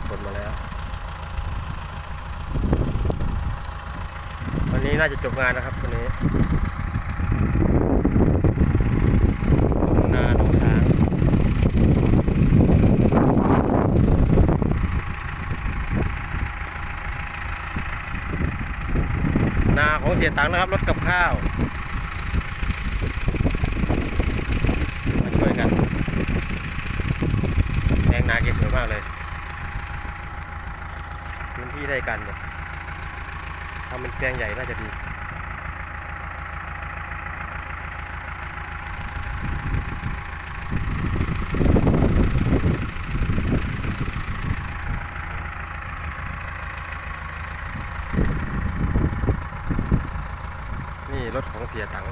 ดฝนมาแล้ว วันนี้น่าจะจบงานนะครับวันนี้นาของเสียตังนะครับ รถกับข้าว มาช่วยกันแรงนาเกสวยมากเลย พื้นที่ได้กันเนี่ยทำเป็นแปลงใหญ่น่าจะดี นี่รถของเสียตัง